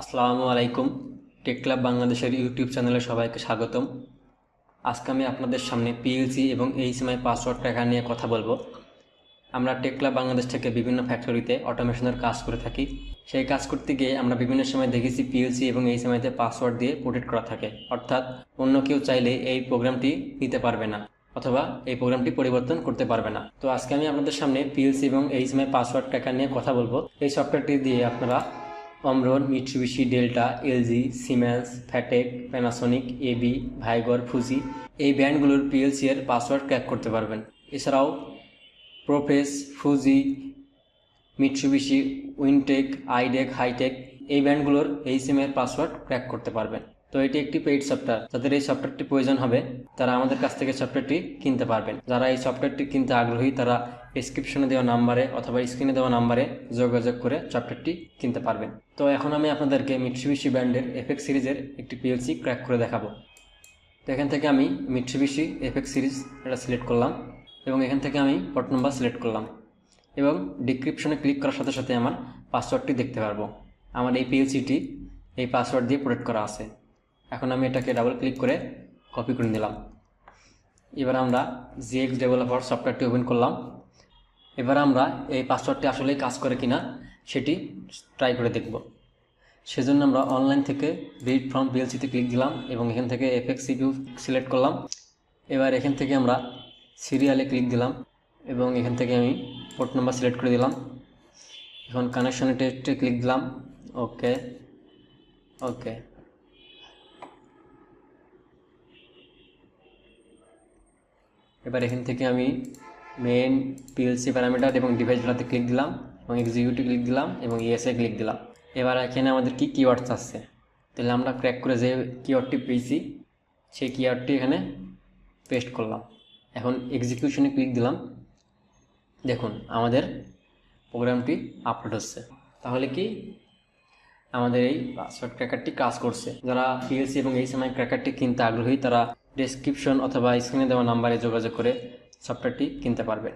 আসসালামু আলাইকুম। Take club বাংলাদেশের ইউটিউব চ্যানেলে সবাইকে স্বাগতম। আজকে আমি আপনাদের সামনে পিএলসি এবং এইচএমআই পাসওয়ার্ড ট্র্যাকার নিয়ে কথা বলব। আমরা টেক ক্লাব বাংলাদেশ থেকে বিভিন্ন ফ্যাক্টরিতে অটোমেশনের কাজ করে থাকি। সেই কাজ করতে গিয়ে আমরা বিভিন্ন সময় দেখেছি পিএলসি এবং এইচএমআইতে পাসওয়ার্ড দিয়ে প্রোটেক্ট করা থাকে। অর্থাৎ অন্য কেউ চাইলে এই প্রোগ্রামটি নিতে পারবে না অথবা এই প্রোগ্রামটি পরিবর্তন করতে পারবে না। তো আজকে আমি আপনাদের সামনে পিএলসি এবং এইচএমআই পাসওয়ার্ড ট্র্যাকার নিয়ে কথা বলব। এই সফটওয়্যারটি দিয়ে আপনারা Omron Mitsubishi Delta LG Siemens Fatek Panasonic AB Vigor Fuji এই ব্র্যান্ডগুলোর পিএলসি এর পাসওয়ার্ড ক্র্যাক করতে পারবেন। এছাড়াও Proface Fuji Mitsubishi Weintek IDEC Hitech এই ব্র্যান্ডগুলোর এই সিমের পাসওয়ার্ড ক্র্যাক করতে পারবেন। তো এটি একটি পেইড সফটওয়্যার যাদের এই সফটওয়্যারটি প্রয়োজন হবে, তারা আমাদের কাছ থেকে সফটওয়্যারটি কিনতে পারবেন। যারা এই সফটওয়্যারটি কিনতে আগ্রহী, তারা ডিসক্রিপশনে দেওয়া নাম্বারে অথবা স্ক্রিনে দেওয়া নাম্বারে যোগাযোগ করে সফটওয়্যারটি কিনতে পারবেন। তো এখন আমি আপনাদেরকে মিটসুবিশি ব্র্যান্ডের এফেক্ট সিরিজের একটি পিএলসি ক্র্যাক করে দেখাবো। তো এখান থেকে আমি মিটসুবিশি এফেক্ট সিরিজ এটা সিলেক্ট করলাম এবং এখান থেকে আমি পট নাম্বার সিলেক্ট করলাম এবং ডিসক্রিপশনে ক্লিক করার সাথে সাথে আমার পাসওয়ার্ডটি দেখতে পারব। আমার এই পিএলসিটি এই পাসওয়ার্ড দিয়ে প্রোটেক্ট করা আছে। এখন আমি এটাকে ডাবল ক্লিক করে কপি করে নিলাম। এবার আমরা জিএক্স ডেভেলপার সফটওয়্যারটি ওপেন করলাম। এবার আমরা এই পাসওয়ার্ডটি আসলেই কাজ করে কিনা সেটি ট্রাই করে দেখব। সেজন্য আমরা অনলাইন থেকে রিড ফ্রম পিএলসিতে ক্লিক দিলাম এবং এখান থেকে এফএক্স সিপিউ সিলেক্ট করলাম। এবার এখান থেকে আমরা সিরিয়ালে ক্লিক দিলাম এবং এখান থেকে আমি পোর্ট নাম্বার সিলেক্ট করে দিলাম। এখন কানেকশনে টেস্টে ক্লিক দিলাম। ওকে ওকে। এবার এখান থেকে আমি মেন পিএলসি প্যারামিটার এবং ডিভাইস ক্লিক দিলাম এবং এক্সিকিউটিভ ক্লিক দিলাম এবং ইএসএ ক্লিক দিলাম। এবার এখানে আমাদের কি কিওয়ার্ডস আছে তাহলে আমরা ক্র্যাক করে যে কিওয়ার্ডটি পেয়েছি, সেই কিওয়ার্ডটি এখানে পেস্ট করলাম। এখন এক্সিকিউশনে ক্লিক দিলাম। দেখুন, আমাদের প্রোগ্রামটি আপলোড হচ্ছে। তাহলে কি? আমাদের এই পাসওয়ার্ড ক্র্যাকারটি কাজ করছে। যারা পিএলসি এবং এই সময় ক্র্যাকারটি কিনতে আগ্রহী, তারা ডেসক্রিপশন অথবা স্ক্রিনে দেওয়া নাম্বারে যোগাযোগ করে সফটওয়্যারটি কিনতে পারবেন